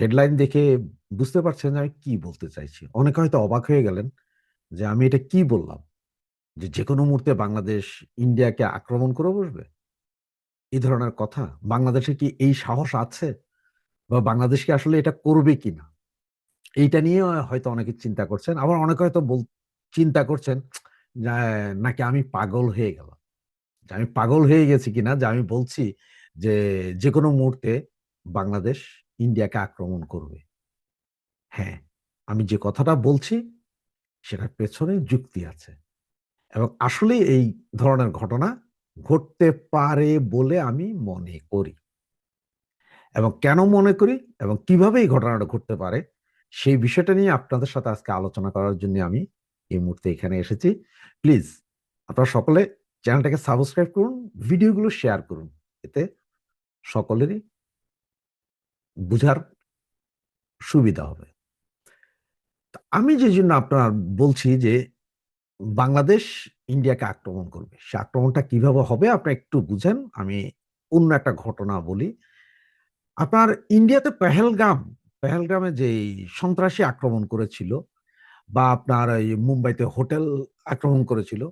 Headline দেখে বুঝতে পারছেন যে আমি কি বলতে চাইছি। অনেকে হয়তো অবাক হয়ে গেলেন যে আমি এটা কি বললাম? যে যে কোনো মুহূর্তে বাংলাদেশ ইন্ডিয়াকে আক্রমণ করে বসবে? এই ধরনের কথা? বাংলাদেশে কি এই সাহস আছে? বা বাংলাদেশ কি আসলে এটা করবে কি না এইটা নিয়ে হয়তো অনেকে চিন্তা করছেন। আবার অনেকে হয়তো চিন্তা করছেন নাকি আমি পাগল হয়ে গেলাম। আমি পাগল হয়ে গেছি কিনা যে আমি বলছি যে যে কোনো মুহূর্তে বাংলাদেশ ইন্ডিয়াকে আক্রমণ করবে। হ্যাঁ, আমি যে কথাটা বলছি সেটার পেছনে যুক্তি আছে। এবং আসলেই এই ধরনের ঘটনা ঘটতে পারে বলে আমি মনে করি। এবং কেন মনে করি এবং কীভাবে এই ঘটনাটা ঘটতে পারে সেই বিষয়টা নিয়ে আপনাদের সাথে আজকে আলোচনা করার জন্য আমি এই মুহূর্তে এখানে এসেছি। প্লিজ আপনারা সকলে চ্যানেলটাকে সাবস্ক্রাইব করুন, ভিডিওগুলো শেয়ার করুন। এতে সকলেরই বুঝার সুবিধা হবে। আমি যেজন্য আপনার বলছি যে বাংলাদেশ ইন্ডিয়াকে আক্রমণ করবে। সে আক্রমণটা কীভাবে হবে আপনারা একটু বুঝেন। আমি অন্য একটা ঘটনা বলি। আপনার ইন্ডিয়াতে পেহেলগাম, পেহেলগামে যেই সন্ত্রাসী আক্রমণ করেছিল বা আপনার এই মুম্বাইতে হোটেল আক্রমণ করেছিল,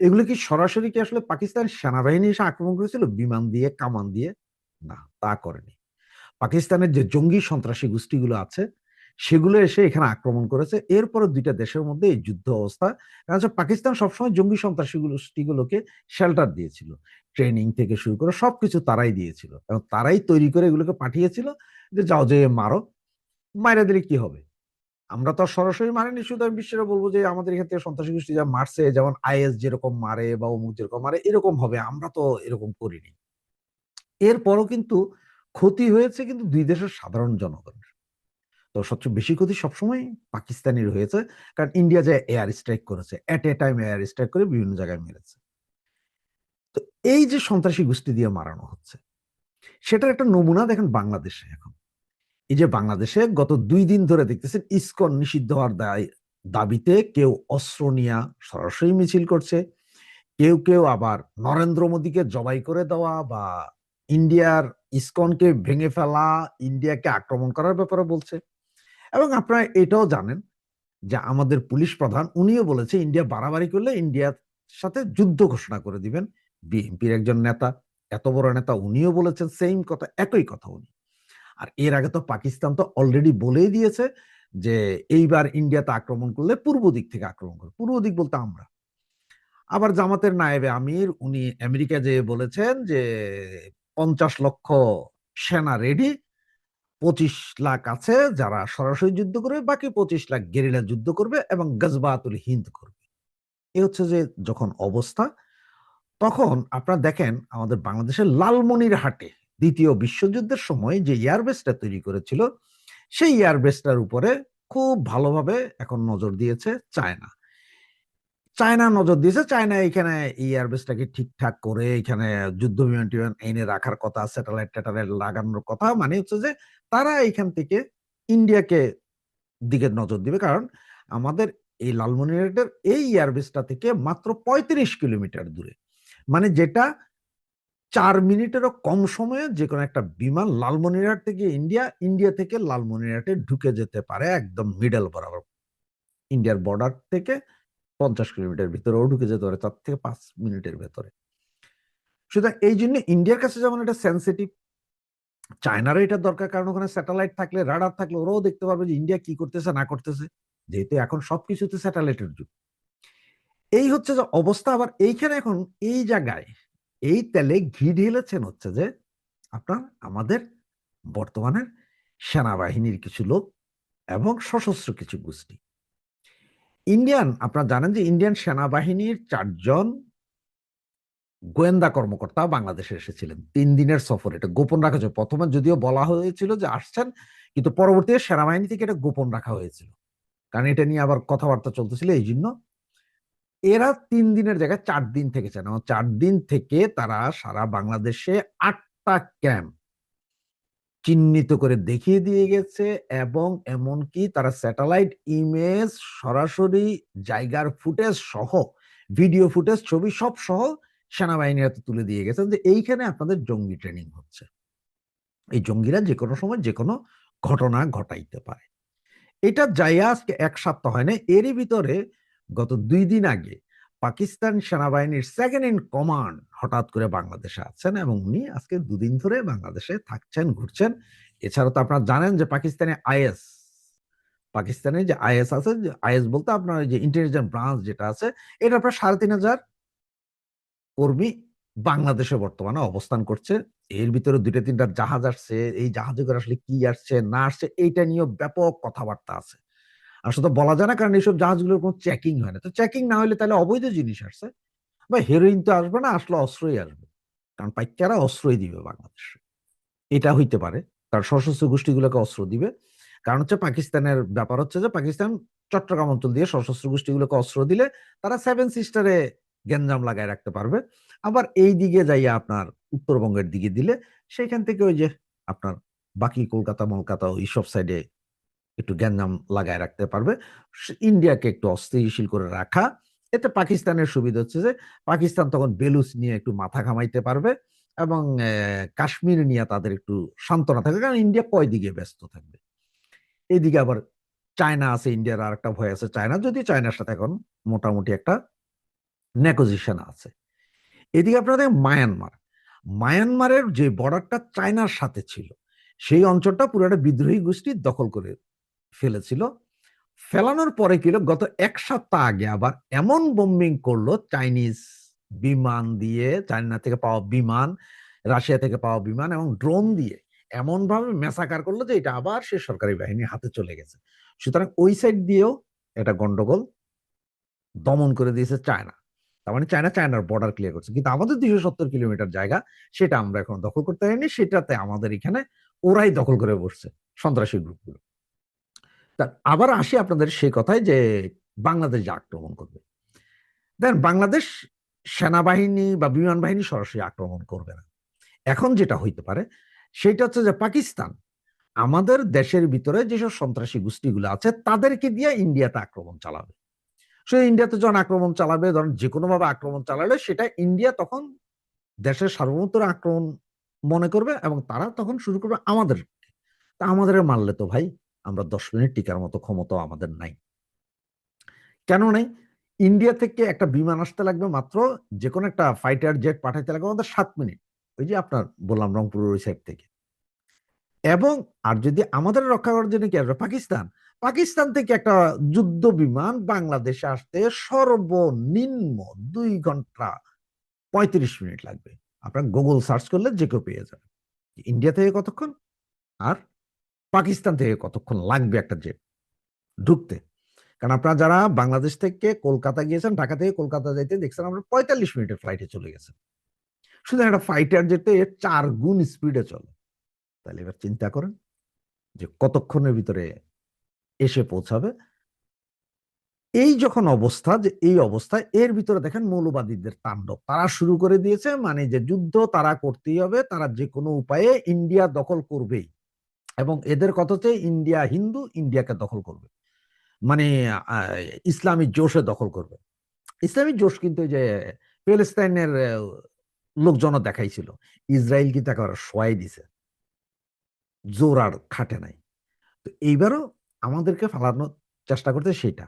এগুলো কি সরাসরি কি আসলে পাকিস্তান সেনাবাহিনী এসে আক্রমণ করেছিল বিমান দিয়ে, কামান দিয়ে? না, তা করেনি। পাকিস্তানের যে জঙ্গি সন্ত্রাসী গোষ্ঠীগুলো আছে, সেগুলো এসে এখানে আক্রমণ করেছে। এরপরে দুইটা দেশের মধ্যে এই যুদ্ধ অবস্থা। কারণ পাকিস্তান সবসময় জঙ্গি সন্ত্রাসী গোষ্ঠীগুলোকে শেল্টার দিয়েছিল। ট্রেনিং থেকে শুরু করে সবকিছু তারাই দিয়েছিল। এবং তারাই তৈরি করে এগুলোকে পাঠিয়েছিল যে, "যাও যে মারো। মাইরা দিলে কি হবে?" আমরা তো সরাসরি মারিনি। শুধু আমি বিশ্বের বলব যে আমাদের এখান থেকে সন্ত্রাসী গোষ্ঠী যা মারছে যেমন আইএস যেরকম মারে বা অমুক যেরকম মারে এরকম হবে। আমরা তো এরকম করিনি। এরপরও কিন্তু ক্ষতি হয়েছে কিন্তু দুই দেশের সাধারণ জনগণের। তো সবচেয়ে বেশি ক্ষতি সবসময় পাকিস্তানির হয়েছে। কারণ ইন্ডিয়া যে এয়ার স্ট্রাইক করেছে। At a time air strike করে বিভিন্ন জায়গায় মেরেছে। তো এই যে সন্ত্রাসী গোষ্ঠী দিয়ে মারানো হচ্ছে, সেটার একটা নমুনা দেখেন বাংলাদেশে এখন। এই যে বাংলাদেশে গত দুই দিন ধরে দেখতেছেন ইসকন নিষিদ্ধ হওয়ার দাবিতে কেউ অস্ত্র নিয়া সরাসরি মিছিল করছে। কেউ, কেউ আবার নরেন্দ্র মোদীকে জবাই করে দেওয়া বা ইন্ডিয়ার ইসকনকে ভেঙে ফেলা, ইন্ডিয়াকে আক্রমণ করার ব্যাপারে বলছে। এবং আপনারা এটাও জানেন যে আমাদের পুলিশ প্রধান উনিও বলেছে ইন্ডিয়া বাড়াবাড়ি করলে ইন্ডিয়ার সাথে যুদ্ধ ঘোষণা করে দিবেন। বিএনপির একজন নেতা, এত বড় নেতা উনিও বলেছেন সেইম কথা, একই কথা উনি। আর এর আগে তো পাকিস্তান তো অলরেডি বলেই দিয়েছে যে এইবার ইন্ডিয়াতে আক্রমণ করলে পূর্ব দিক থেকে আক্রমণ করবে। পূর্ব দিক বলতে আমরা। আবার জামাতের নায়েবে আমির উনি আমেরিকা যেয়ে বলেছেন যে ৫০ লক্ষ সেনা রেডি। ২৫ লাখ আছে যারা সরাসরি যুদ্ধ করবে, বাকি ২৫ লাখ গেরিলা যুদ্ধ করবে এবং গজবাতুল হিন্দ করবে। এ হচ্ছে যে যখন অবস্থা, তখন আপনারা দেখেন আমাদের বাংলাদেশের লালমনিরহাটে দ্বিতীয় বিশ্বযুদ্ধের সময় যে এয়ারবেসটা তৈরি করেছিল, সেই এয়ারবেসটার উপরে খুব ভালোভাবে এখন নজর দিয়েছে চায়না। চায়না নজর দিয়েছে। চায়না এখানে এয়ারবেসটাকে ঠিকঠাক করে এখানে যুদ্ধ বিমান-টিমান এনে রাখার কথা, স্যাটেলাইট-ট্যাটেলাইট লাগানোর কথা। মানে হচ্ছে যে তারা এখান থেকে ইন্ডিয়াকে দিকে নজর দিবে। কারণ আমাদের এই লালমনিরহাটের এই এয়ারবেসটা থেকে মাত্র ৩৫ কিলোমিটার দূরে। মানে যেটা চার মিনিটেরও কম সময়ে যে কোনো একটা বিমান লালমনিরহাট থেকে ইন্ডিয়া, ইন্ডিয়া থেকে লালমনিরহাটে ঢুকে যেতে পারে একদম মিডল বরাবর। ইন্ডিয়ার বর্ডার থেকে ৫০ কিলোমিটার ভিতরেও ঢুকে যেতে পারে তার থেকে পাঁচ মিনিটের ভেতরে। সুতরাং এই জন্য ইন্ডিয়ার কাছে যেমন এটা সেনসিটিভ, চায়নারও এটা দরকার কারণ ওখানে স্যাটেলাইট থাকলে, রাডার থাকলে ওরাও দেখতে পারবে যে ইন্ডিয়া কি করতেছে না করতেছে। যেহেতু এখন সবকিছুতে স্যাটেলাইটের যুগ। এই হচ্ছে যে অবস্থা আবার এইখানে এখন এই জায়গায় এই তেলে ঘি ঢেলেছেন হচ্ছে যে আপনার আমাদের বর্তমানের সেনাবাহিনীর কিছু লোক এবং সশস্ত্র কিছু গোষ্ঠী। ইন্ডিয়ান আপনারা জানেন যে ইন্ডিয়ান সেনাবাহিনীর চারজন গোয়েন্দা কর্মকর্তা বাংলাদেশে এসেছিলেন। তিন দিনের সফর এটা গোপন রাখা হয়েছে। ১ম এ যদিও বলা হয়েছিল যে আসছেন, কিন্তু পরবর্তীতে সেনাবাহিনী থেকে এটা গোপন রাখা হয়েছিল। কারণ এটা নিয়ে আবার কথাবার্তা চলতেছিল এই জন্য এরা তিন দিনের জায়গায় চার দিন থেকেছেন এবং ৪ দিন থেকে তারা সারা বাংলাদেশে আটটা ক্যাম্প চিহ্নিত করে দেখিয়ে দিয়ে গেছে এবং এমনকি তারা স্যাটেলাইট ইমেজ সরাসরি জায়গার ফুটেজ সহ, ভিডিও ফুটেজ, ছবি সব সহ সেনাবাহিনীর হাতে তুলে দিয়ে গেছেন যে এইখানে আপনাদের জঙ্গি ট্রেনিং হচ্ছে। এই জঙ্গিরা যে কোনো সময় যে কোনো ঘটনা ঘটাইতে পারে এটা যাইয়া আজকে এক সপ্তাহ হয় না এরই ভিতরে গত দুই দিন আগে পাকিস্তান সেনাবাহিনীর সেকেন্ড ইন কমান্ড হঠাৎ করে বাংলাদেশে আছেন এবং উনি আজকে দুদিন ধরে বাংলাদেশে থাকছেন, ঘুরছেন। এছাড়া তো আপনারা জানেন যে পাকিস্তানে আইএস, পাকিস্তানে যে আইএস আছে আইএস বলতে আপনার যে ইন্টেলিজেন্স ব্রাঞ্চ যেটা আছে এটা প্রায় সাড়ে তিন হাজার কর্মী বাংলাদেশে বর্তমানে অবস্থান করছে। এর ভিতরে দুইটা তিনটা জাহাজ আসছে, এই জাহাজে করে আসলে কি আসছে, না আসছে, এইটা নিয়েও ব্যাপক কথাবার্তা আছে। আসলে বলা যায় না, কারণ এইসব জাহাজগুলোর কোনো চেকিং হয় না। তো চেকিং না হলে তাহলে অবৈধ জিনিস আসছে। বা হেরোইন তো আসবে না, আসলে অস্ত্রই আসবে। কারণ পাইকারা অস্ত্রই দিবে বাংলাদেশে। এটা হইতে পারে। কারণ সশস্ত্র গোষ্ঠীগুলোকে অস্ত্র দিবে। কারণ হচ্ছে পাকিস্তানের ব্যাপার হচ্ছে যে, পাকিস্তান চট্টগ্রাম অঞ্চল দিয়ে সশস্ত্র গোষ্ঠীগুলোকে অস্ত্র দিলে তারা সেভেন সিস্টারে গ্যাঞ্জাম লাগায় রাখতে পারবে। আবার এই দিকে যাইয়া আপনার উত্তরবঙ্গের দিকে দিলে, সেইখান থেকে ওই যে আপনার বাকি কলকাতা মলকাতা ওই সব সাইডে একটু গ্যাঞ্জাম লাগায় রাখতে পারবে। ইন্ডিয়াকে একটু অস্থিতিশীল করে রাখা। এতে পাকিস্তানের সুবিধা হচ্ছে যে, পাকিস্তান তখন বেলুস নিয়ে একটু মাথা ঘামাইতে পারবে এবং কাশ্মীর নিয়ে তাদের একটু সান্ত্বনা থাকবে। কারণ ইন্ডিয়া কয় দিকে ব্যস্ত থাকবে? এদিকে আবার চায়না আছে, ইন্ডিয়ার আর একটা ভয় আছে চায়না। যদি চায়নার সাথে এখন মোটামুটি একটা নেগোজিশন আছে। এদিকে আপনাদের মায়ানমার। মায়ানমারের যে বর্ডারটা চায়নার সাথে ছিল, সেই অঞ্চলটা পুরো একটা বিদ্রোহী গোষ্ঠী দখল করে ফেলেছিল। ফেলানোর পরে কি গত এক সপ্তাহ আগে আবার এমন বোম্বিং করল চাইনিজ বিমান দিয়ে চায়না থেকে পাওয়া বিমান রাশিয়া থেকে পাওয়া বিমান এবং ড্রোন দিয়ে এমন ভাবে মেসাকার করল যে এটা আবার সে সরকারি বাহিনীর হাতে চলে গেছে। সুতরাং ওই সাইড দিয়েও এটা গন্ডগোল দমন করে দিয়েছে চায়না তার মানে চায়না চায়নার বর্ডার ক্লিয়ার করছে। কিন্তু আমাদের দুইশো সত্তর কিলোমিটার জায়গা, সেটা আমরা এখন দখল করতে পারিনি, সেটাতে আমাদের এখানে ওরাই দখল করে বসছে সন্ত্রাসী গ্রুপগুলো তা আবার আসি আপনাদের সেই কথায় যে বাংলাদেশ আক্রমণ করবে। দেন বাংলাদেশ সেনাবাহিনী বা বিমান বাহিনী সরাসরি আক্রমণ করবে না। এখন যেটা হইতে পারে, সেটা হচ্ছে যে পাকিস্তান আমাদের দেশের ভিতরে যেসব সন্ত্রাসী গোষ্ঠীগুলো আছে, তাদেরকে দিয়ে ইন্ডিয়াতে আক্রমণ চালাবে। সে ইন্ডিয়াতে যখন আক্রমণ চালাবে, ধরেন যে কোনো ভাবে আক্রমণ চালালে সেটা ইন্ডিয়া তখন দেশের সার্বভৌমত্ব আক্রমণ মনে করবে এবং তারা তখন শুরু করবে আমাদের। তা আমাদের মারলে তো ভাই আমরা দশ মিনিট টিকার মতো ক্ষমতা আমাদের নাই। কেন নাই? ইন্ডিয়া থেকে একটা বিমান আসতে লাগবে মাত্র যে কোনো একটা ফাইটার জেট পাঠাইতে লাগবে আমাদের সাত মিনিট। ওই যে আপনার বললাম রংপুর ওই সাইড থেকে। এবং আর যদি আমাদের রক্ষা করার জন্য কি আসবে? পাকিস্তান। পাকিস্তান থেকে একটা যুদ্ধ বিমান বাংলাদেশে আসতে সর্বনিম্ন দুই ঘণ্টা পঁয়ত্রিশ মিনিট লাগবে। আপনার গুগল সার্চ করলে যে কেউ পেয়ে যাবে। ইন্ডিয়া থেকে কতক্ষণ? আর পাকিস্তান থেকে কতক্ষণ লাগবে একটা জেট ঢুকতে। কারণ আপনারা যারা বাংলাদেশ থেকে কলকাতা গিয়েছেন, ঢাকা থেকে কলকাতা যাইতে দেখছেন আমরা পঁয়তাল্লিশ মিনিটের ফ্লাইটে চলে গেছেন শুধু একটা ফাইটার যেতে চার গুণ স্পিডে চলে। তাহলে এবার চিন্তা করেন যে কতক্ষণের ভিতরে এসে পৌঁছাবে। এই যখন অবস্থা, যে এই অবস্থায় এর ভিতরে দেখেন মৌলবাদীদের তাণ্ডব। তারা শুরু করে দিয়েছে মানে যে যুদ্ধ তারা করতেই হবে, তারা যে কোনো উপায়ে ইন্ডিয়া দখল করবেই। এবং এদের কথা হচ্ছে ইন্ডিয়া, হিন্দু ইন্ডিয়াকে দখল করবে। মানে ইসলামী জোশে দখল করবে। ইসলামী জোশ কিন্তু যে প্যালেস্তাইনের লোকজন দেখাইছিল। ইসরায়েল কিন্তু একেবারে সোয়াই দিছে। জোর আর খাটে নাই। তো এইবারও আমাদেরকে ফালানোর চেষ্টা করতে সেটা।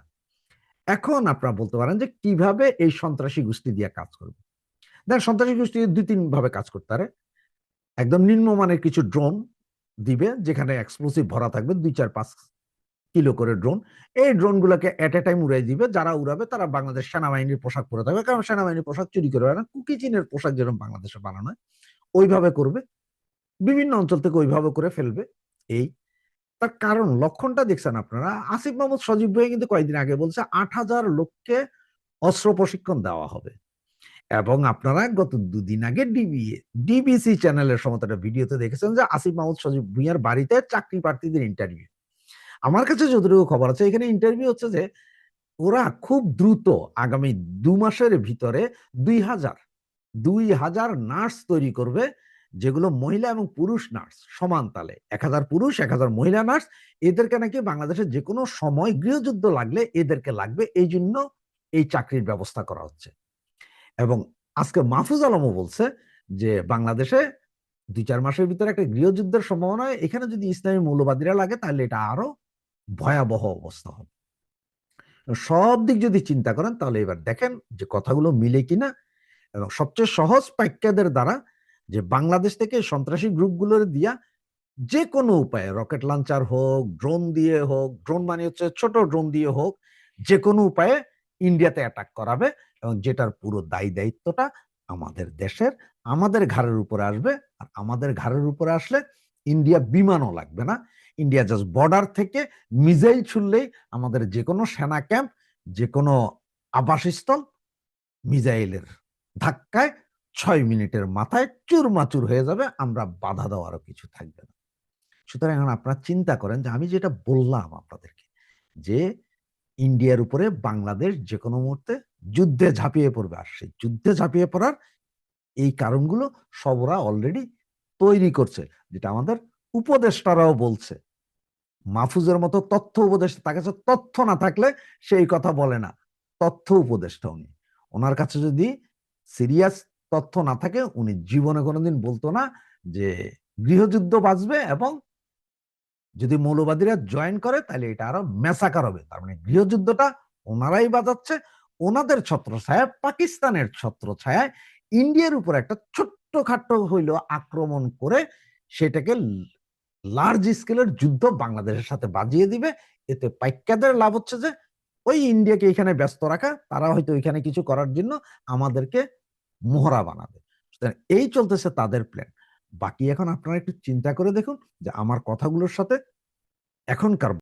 এখন আপনারা বলতে পারেন যে কীভাবে এই সন্ত্রাসী গোষ্ঠী দিয়ে কাজ করবে? দেখ, সন্ত্রাসী গোষ্ঠী দুই তিন ভাবে কাজ করতে পারে। একদম নিম্নমানের কিছু ড্রোন দিবে, যেখানে এক্সপ্লোসিভ ভরা থাকবে দুই চার পাঁচ কিলো করে ড্রোন এই ড্রোন গুলোকে এট এ টাইম উড়াই দিবে। যারা উড়াবে, তারা বাংলাদেশ সেনাবাহিনীর পোশাক পরে থাকবে। কারণ সেনাবাহিনীর পোশাক চুরি করে না। কুকি চীনের পোশাক যেরকম বাংলাদেশে বানানো হয়, ওইভাবে করবে। বিভিন্ন অঞ্চল থেকে ওইভাবে করে ফেলবে এই। তার কারণ, লক্ষণটা দেখছেন আপনারা। আসিফ মাহমুদ সজীব ভাই কিন্তু কয়েকদিন আগে বলছে, আট হাজার লোককে অস্ত্র প্রশিক্ষণ দেওয়া হবে। এবং আপনারা গত দুদিন আগে ডিবি, ডিবিসি চ্যানেলের সময় একটা ভিডিওতে দেখেছেন যে আসিফ মাহমুদ, সজীব ভুইয়ার বাড়িতে চাকরি প্রার্থীদের ইন্টারভিউ আমার কাছে যতটুকু খবর আছে, এখানে ইন্টারভিউ হচ্ছে যে ওরা খুব দ্রুত আগামী দু মাসের ভিতরে দুই হাজার দুই হাজার নার্স তৈরি করবে, যেগুলো মহিলা এবং পুরুষ নার্স সমান তালে। এক হাজার পুরুষ, এক হাজার মহিলা নার্স, এদেরকে নাকি বাংলাদেশের যে কোনো সময় গৃহযুদ্ধ লাগলে এদেরকে লাগবে। এই জন্য এই চাকরির ব্যবস্থা করা হচ্ছে। এবং আজকে মাহফুজ আলমও বলছে যে বাংলাদেশে ২-৪ মাসের ভিতরে একটা গৃহযুদ্ধের সম্ভাবনা। এখানে যদি ইসলামী মৌলবাদীরা লাগে তাহলে এটা আরও ভয়াবহ অবস্থা হবে। সব দিক যদি চিন্তা করেন তাহলে এবার দেখেন যে কথাগুলো মিলে কিনা এবং সবচেয়ে সহজ পাইক্যাদের দ্বারা যে বাংলাদেশ থেকে সন্ত্রাসী গ্রুপগুলোর দিয়া যেকোনো উপায়ে রকেট লঞ্চার হোক, ড্রোন দিয়ে হোক, ড্রোন মানে হচ্ছে ছোট ড্রোন দিয়ে হোক, যে কোনো উপায়ে ইন্ডিয়াতে অ্যাটাক করাবে এবং যেটার পুরো দায়ী-দায়িত্বটা আমাদের দেশের, আমাদের ঘাড়ের উপরে আসবে। আর আমাদের ঘাড়ের উপরে আসলে ইন্ডিয়া বিমানও লাগবে না। ইন্ডিয়া জাস্ট বর্ডার থেকে মিজাইল ছুড়লেই আমাদের যে কোনো সেনা ক্যাম্প, যে কোনো আবাসস্থল মিজাইলের ধাক্কায় ছয় মিনিটের মাথায় চুরমাচুর হয়ে যাবে। আমরা বাধা দেওয়ারও কিছু থাকবে না। সুতরাং এখন আপনারা চিন্তা করেন যে আমি যেটা বললাম আপনাদেরকে যে ইন্ডিয়ার উপরে বাংলাদেশ যে কোনো মুহূর্তে যুদ্ধে ঝাঁপিয়ে পড়বে। আর সেই যুদ্ধে ঝাঁপিয়ে পড়ার এই কারণগুলো সবরা অলরেডি তৈরি করছে। যেটা আমাদের উপদেষ্টারাও বলছে। মাহফুজের মতো তথ্য উপদেষ্টা, তার কাছে তথ্য না থাকলে সেই কথা বলে না। তথ্য উপদেষ্টা উনি। ওনার কাছে যদি সিরিয়াস তথ্য না থাকে, উনি জীবনে কোনোদিন বলতো না যে গৃহযুদ্ধ বাঁচবে এবং যদি মৌলবাদীরা জয়েন করে, তাহলে এটা আরও ম্যাসাকার হবে। তার মানে গৃহযুদ্ধটা ওনারাই বাজাচ্ছে। ওনাদের ছত্রছায়ায়, পাকিস্তানের ছত্রছায়ায় ইন্ডিয়ার উপর একটা ছোট্টখাট্ট হইলেও আক্রমণ করে সেটাকে লার্জ স্কেলের যুদ্ধ বাংলাদেশের সাথে বাজিয়ে দিবে। এতে পাইক্যাদের লাভ হচ্ছে যে, ওই ইন্ডিয়াকে এখানে ব্যস্ত রাখা। তারা হয়তো ওইখানে কিছু করার জন্য আমাদেরকে মোহরা বানাবে। এই চলতেছে তাদের প্ল্যান। বাকি এখন আপনারা একটু চিন্তা করে দেখুন যে আমার কথাগুলোর সাথে এখনকার